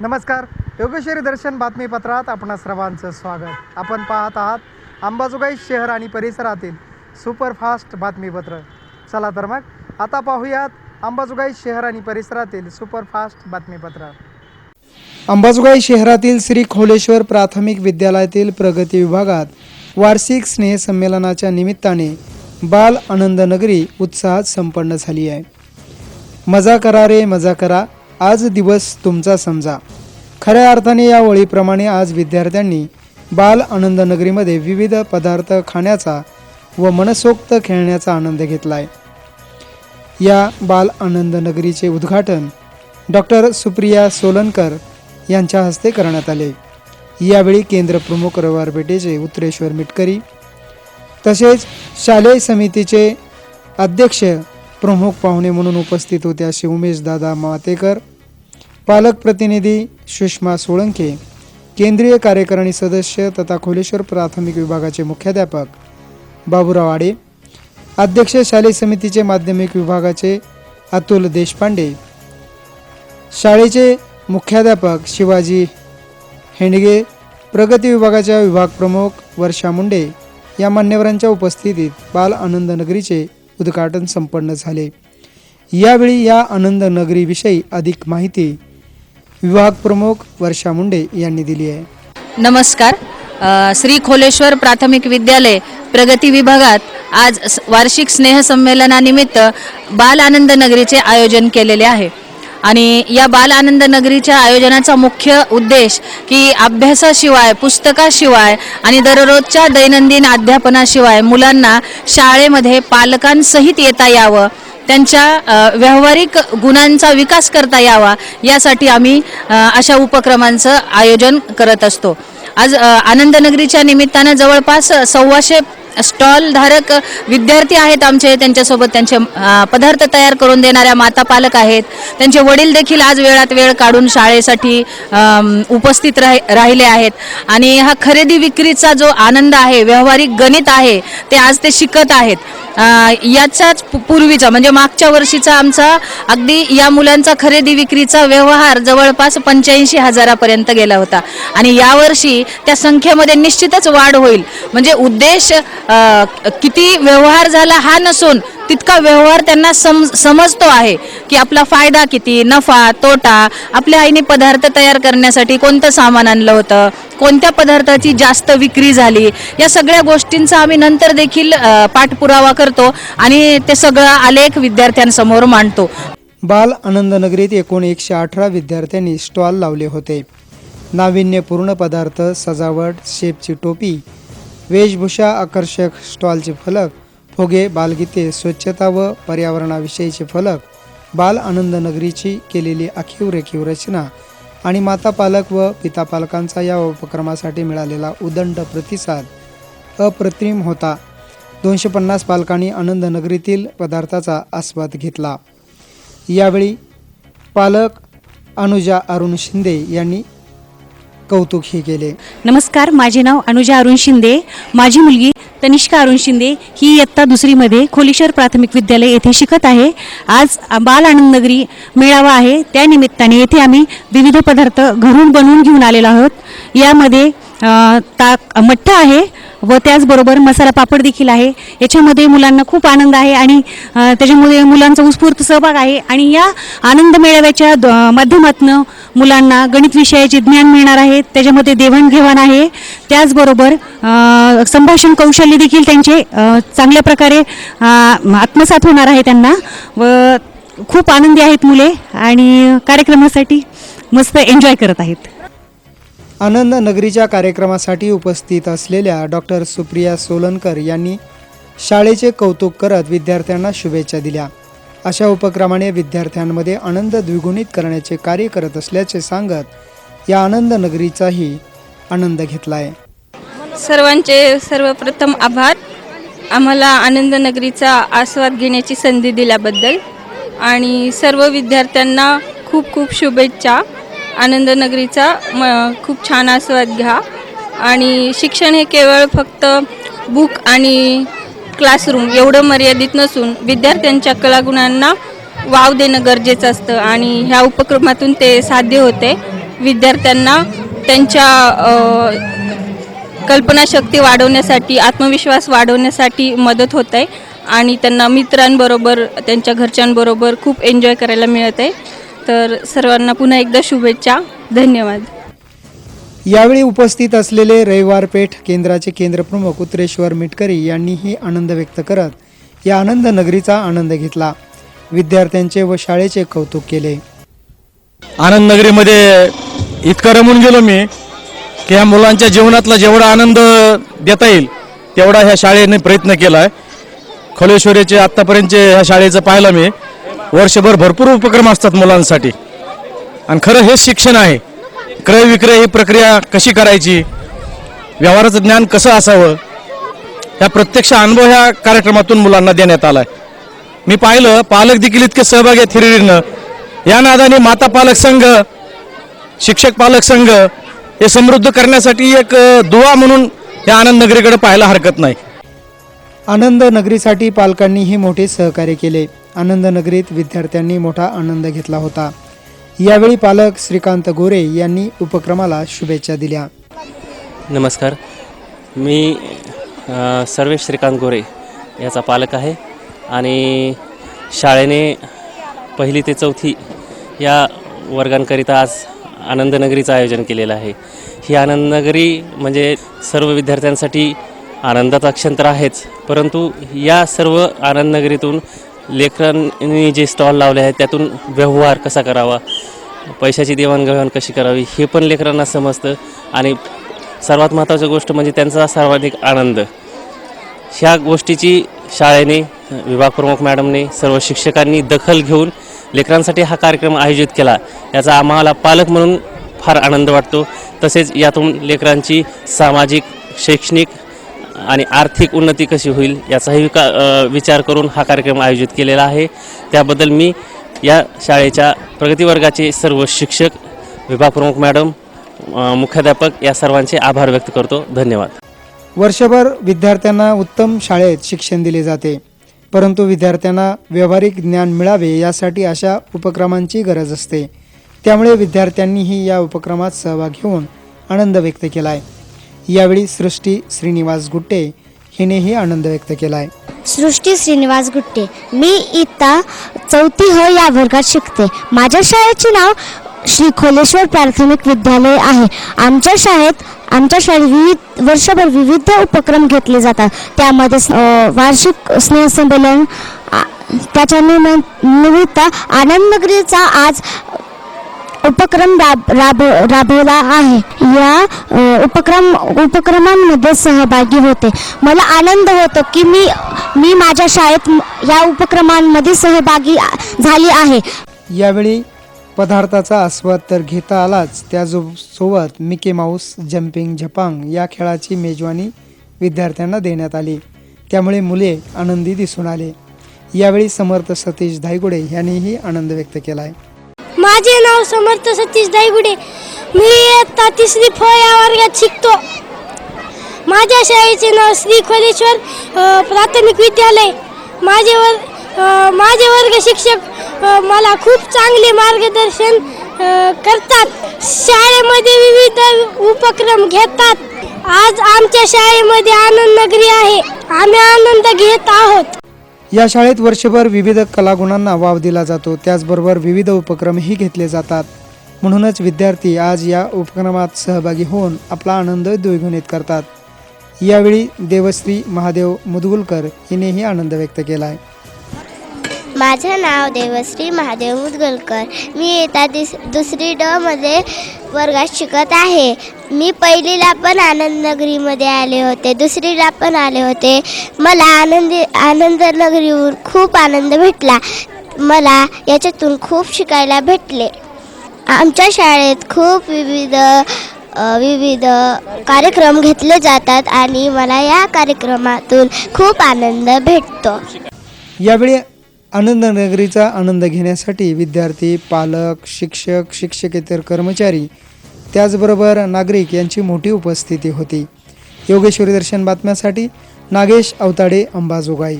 नमस्कार. योगेश्वरी दर्शन बातमीपत्रात आपणा सर्वांचं स्वागत. आपण पाहत आहात अंबाजोगाई शहर आणि परिसरातील सुपरफास्ट बातमीपत्र. चला तर मग आता पाहूयात अंबाजोगाई शहर आणि परिसरातील सुपरफास्ट बातमीपत्र. अंबाजोगाई शहरातील श्री खोलेश्वर प्राथमिक विद्यालयातील प्रगती विभागात वार्षिक स्नेहसंमेलनाच्या निमित्ताने बाल आनंद नगरी उत्साहात संपन्न झाली आहे. मजा करा रे मजा करा. आज दिवस तुमचा समजा. खऱ्या अर्थाने या ओळीप्रमाणे आज विद्यार्थ्यांनी बाल आनंद नगरीमध्ये विविध पदार्थ खाण्याचा व मनसोक्त खेळण्याचा आनंद घेतला आहे या बाल आनंद नगरीचे उद्घाटन डॉक्टर सुप्रिया सोलनकर यांच्या हस्ते करण्यात आले. यावेळी केंद्र प्रमुख रविवार पेठेचे उत्तरेश्वर मिटकरी तसेच शालेय समितीचे अध्यक्ष प्रमुख पाहुणे म्हणून उपस्थित होते असे उमेशदादा मातेकर पालक प्रतिनिधी सुषमा सोळंके केंद्रीय कार्यकारिणी सदस्य तथा खोलेश्वर प्राथमिक विभागाचे मुख्याध्यापक बाबूराव आडे अध्यक्ष शालेय समितीचे माध्यमिक विभागाचे अतुल देशपांडे शाळेचे मुख्याध्यापक शिवाजी हेंडगे प्रगती विभागाच्या विभाग प्रमुख वर्षा मुंडे या मान्यवरांच्या उपस्थितीत बाल आनंद नगरीचे उद्घाटन संपन्न झाले. यावेळी या आनंद नगरीविषयी अधिक माहिती विभाग प्रमुख वर्षा मुंडे यांनी दिली आहे. नमस्कार. अ, श्री खोलेश्वर प्राथमिक विद्यालय प्रगती विभागात आज स- वार्षिक स्नेहसंमेलनानिमित्त बाल आनंद नगरीचे आयोजन केलेले आहे. आणि या बाल आनंद नगरीच्या आयोजनाचा मुख्य उद्देश की अभ्यासाशिवाय पुस्तकाशिवाय आणि दररोजच्या दैनंदिन अध्यापनाशिवाय मुलांना शाळेमध्ये पालकांसहित येता यावं त्यांच्या व्यावहारिक गुणांचा विकास करता यावा यासाठी आम्ही अशा उपक्रमांचं आयोजन करत असतो. आज आनंदनगरीच्या निमित्तानं जवळपास सव्वाशे स्टॉल धारक विद्यार्थी आहेत आमचे. त्यांच्यासोबत त्यांचे पदार्थ तयार करून देणाऱ्या माता पालक आहेत. त्यांचे वडील देखील आज वेळात वेळ काढून शाळेसाठी उपस्थित राहि राहिले आहेत. आणि हा खरेदी विक्रीचा जो आनंद आहे व्यावहारिक गणित आहे ते आज ते शिकत आहेत. याचाच पूर्वीचा म्हणजे मागच्या वर्षीचा आमचा अगदी या मुलांचा खरेदी विक्रीचा व्यवहार जवळपास पंच्याऐंशी हजारापर्यंत गेला होता. आणि यावर्षी त्या संख्येमध्ये निश्चितच वाढ होईल. म्हणजे उद्देश किती व्यवहार झाला हा नसून तितका व्यवहार त्यांना सम समजतो आहे की आपला फायदा किती नफा तोटा आपल्या आईने पदार्थ तयार करण्यासाठी कोणतं सामान आणलं होतं कोणत्या पदार्थाची जास्त विक्री झाली या सगळ्या गोष्टींचा आम्ही नंतर देखील पाठपुरावा करतो आणि ते सगळं आलेख विद्यार्थ्यांसमोर मांडतो. बाल आनंद नगरीत एकूण एकशे अठरा विद्यार्थ्यांनी स्टॉल लावले होते. नाविन्यपूर्ण पदार्थ सजावट शेपची टोपी वेशभूषा आकर्षक स्टॉलचे फलक फुगे बालगीते स्वच्छता व पर्यावरणाविषयीचे फलक बाल आनंद नगरीची केलेली आखीव रेखीव रचना आणि माता पालक व पिता पालकांचा या उपक्रमासाठी मिळालेला उदंड प्रतिसाद अप्रतिम होता. दोनशे पन्नास पालकांनी आनंद नगरीतील पदार्थाचा आस्वाद घेतला. यावेळी पालक अनुजा अरुण शिंदे यांनी कौतुकही केले. नमस्कार माझे नाव अनुजा अरुण शिंदे. माझी मुलगी तनिष्का अरुण शिंदे ही इयत्ता दुसरीमध्ये खोलीश्वर प्राथमिक विद्यालय येथे शिकत आहे. आज बाल आनंद नगरी मेळावा आहे. त्यानिमित्ताने येथे आम्ही विविध पदार्थ घरून बनवून घेऊन आलेलो आहोत. यामध्ये ताक मठ्ठा आहे. व त्याचबरोबर मसाला पापड देखील आहे. याच्यामध्ये मुलांना खूप आनंद आहे आणि त्याच्यामध्ये मुलांचा उत्स्फूर्त सहभाग आहे. आणि या आनंद मेळाव्याच्या माध्यमातून मुलांना गणित विषयाचे ज्ञान मिळणार आहे. त्याच्यामध्ये देवाणघेवाण आहे. त्याचबरोबर संभाषण कौशल्य देखील त्यांचे चांगल्या प्रकारे आत्मसात होणार आहे त्यांना. व खूप आनंदी आहेत मुले आणि कार्यक्रमासाठी मस्त एन्जॉय करत आहेत. आनंद नगरीच्या कार्यक्रमासाठी उपस्थित असलेल्या डॉक्टर सुप्रिया सोलनकर यांनी शाळेचे कौतुक करत विद्यार्थ्यांना शुभेच्छा दिल्या. अशा उपक्रमाने विद्यार्थ्यांमध्ये आनंद द्विगुणित करण्याचे कार्य करत असल्याचे सांगत या आनंद नगरीचाही आनंद घेतला आहे सर्वांचे सर्वप्रथम आभार. आम्हाला आनंदनगरीचा आस्वाद घेण्याची संधी दिल्याबद्दल आणि सर्व विद्यार्थ्यांना खूप खूप शुभेच्छा. आनंदनगरीचा म खूप छान आस्वाद घ्या. आणि शिक्षण हे केवळ फक्त बुक आणि क्लासरूम एवढं मर्यादित नसून विद्यार्थ्यांच्या कलागुणांना वाव देणं गरजेचं असतं आणि ह्या उपक्रमातून ते साध्य होते. विद्यार्थ्यांना त्यांच्या कल्पनाशक्ती वाढवण्यासाठी आत्मविश्वास वाढवण्यासाठी मदत होत. आहे आणि त्यांना मित्रांबरोबर त्यांच्या घरच्यांबरोबर खूप एन्जॉय करायला मिळत. आहे तर सर्वांना पुन्हा एकदा शुभेच्छा. धन्यवाद. यावेळी उपस्थित असलेले रविवार पेठ केंद्राचे केंद्रप्रमुख उत्तरेश्वर मिटकरी यांनीही आनंद व्यक्त करत या आनंद नगरीचा आनंद घेतला. विद्यार्थ्यांचे व शाळेचे कौतुक केले. आनंद नगरीमध्ये इतकं रमून गेलो मी की ह्या मुलांच्या जीवनातला जेवढा आनंद देता येईल तेवढा ह्या शाळेने प्रयत्न केला आहे खोलेश्वरीचे आत्तापर्यंतचे ह्या शाळेचं पाहिलं मी. वर्षभर भरपूर उपक्रम असतात मुलांसाठी. आणि खरं हेच शिक्षण आहे. क्रय विक्रय ही प्रक्रिया कशी करायची? व्यवहाराचं ज्ञान कसं असावं? ह्या प्रत्यक्ष अनुभव ह्या कार्यक्रमातून मुलांना देण्यात आला आहे मी पाहिलं पालक देखील इतके सहभागी आहेत हिरिरीनं. या नादाने माता पालक संघ शिक्षक पालक संघ हे समृद्ध करण्यासाठी एक दुवा म्हणून या आनंद नगरीकडे पाहायला हरकत नाही. आनंद नगरीसाठी पालकांनीही मोठे सहकार्य केले. आनंदनगरीत विद्यार्थ्यांनी मोठा आनंद घेतला होता. यावेळी पालक श्रीकांत गोरे यांनी उपक्रमाला शुभेच्छा दिल्या. नमस्कार. मी अ, सर्वेश श्रीकांत गोरे याचा पालक आहे आणि शाळेने पहिली ते चौथी या वर्गांकरिता आज आनंदनगरीचं आयोजन केलेलं आहे. ही आनंदनगरी म्हणजे सर्व विद्यार्थ्यांसाठी आनंदाचा क्षण तर आहेच परंतु या सर्व आनंदनगरीतून लेकरांनी जे स्टॉल लावले आहेत त्यातून व्यवहार कसा करावा? पैशाची देवाणघेवाण कशी करावी? हे पण लेकरांना समजतं. आणि सर्वात महत्त्वाची गोष्ट म्हणजे त्यांचा सर्वाधिक आनंद. ह्या गोष्टीची शाळेने विभाग प्रमुख मॅडमने सर्व शिक्षकांनी दखल घेऊन लेकरांसाठी हा कार्यक्रम आयोजित केला. याचा आम्हाला पालक म्हणून फार आनंद वाटतो. तसेच यातून लेकरांची सामाजिक शैक्षणिक आणि आर्थिक उन्नती कशी होईल याचाही विका विचार करून हा कार्यक्रम आयोजित केलेला आहे. त्याबद्दल मी या शाळेच्या प्रगतीवर्गाचे सर्व शिक्षक विभाग प्रमुख मॅडम मुख्याध्यापक या सर्वांचे आभार व्यक्त करतो. धन्यवाद. वर्षभर विद्यार्थ्यांना उत्तम शाळेत शिक्षण दिले जाते. परंतु विद्यार्थ्यांना व्यावहारिक ज्ञान मिळावे यासाठी अशा उपक्रमांची गरज असते. त्यामुळे विद्यार्थ्यांनीही या उपक्रमात सहभाग घेऊन आनंद व्यक्त केला आहे यावेळी सृष्टी श्रीनिवास गुट्टे हिनेही आनंद व्यक्त केला आहे सृष्टी श्रीनिवास गुट्टे मी इता चौथी ह या वर्गात शिकते. माझ्या शाळेचे नाव श्री खोलेश्वर प्राथमिक विद्यालय आहे. आमच्या शाळेत आमच्या शाळेत विविध वर्षभर विविध उपक्रम घेतले जातात. त्यामध्ये वार्षिक स्नेहसंमेलन त्याच्या निम निमित्त आनंदनगरीचा आज उपक्रम राब राब राबवला आहे. या उपक्रम उपक्रमांमध्ये सहभागी होते. मला आनंद होतो की मी मी माझ्या शाळेत या उपक्रमांमध्ये सहभागी झाली आहे. यावेळी पदार्थाचा आस्वाद तर घेता आलाच. त्यासोबत मिकी माऊस जम्पिंग झपांग या खेळाची मेजवानी विद्यार्थ्यांना देण्यात आली. त्यामुळे मुले आनंदी दिसून आले. यावेळी समर्थ सतीश धायगुडे यांनीही आनंद व्यक्त केला आहे माझे नाव समर्थ सतीश दायगुडे मी इयत्ता तिसरी फ या वर्गात शिकतो. माझ्या शाळेचे नाव श्री खोलेश्वर प्राथमिक विद्यालय. माझे वर माझे वर्ग शिक्षक मला खूप चांगले मार्गदर्शन करतात. शाळेमध्ये विविध उपक्रम घेतात. आज आमच्या शाळेमध्ये आनंद नगरी आहे. आम्ही आनंद घेत आहोत. या शाळेत वर्षभर विविध कलागुणांना वाव दिला जातो. त्याचबरोबर विविध उपक्रमही घेतले जातात. म्हणूनच विद्यार्थी आज या उपक्रमात सहभागी होऊन आपला आनंद द्विगुणित करतात. यावेळी देवश्री महादेव मुदगुलकर हिनेही आनंद व्यक्त केला आहे माझं नाव देवश्री महादेव मुदगलकर. मी येता दिस दुसरी ड मध्ये वर्गात शिकत आहे. मी पहिलीला पण आनंद नगरीमध्ये आले होते दुसरीला पण आले होते. मला आनंदी आनंद नगरीवर खूप आनंद भेटला. मला याच्यातून खूप शिकायला भेटले. आमच्या शाळेत खूप विविध विविध कार्यक्रम घेतले जातात आणि मला या कार्यक्रमातून खूप आनंद भेटतो. यावेळी आनंद नगरीचा आनंद घेण्यासाठी विद्यार्थी पालक शिक्षक शिक्षकेतर कर्मचारी त्याचबरोबर नागरिक यांची मोठी उपस्थिती होती. योगेश्वरी दर्शन बातम्यासाठी नागेश अवताडे अंबाजोगाई.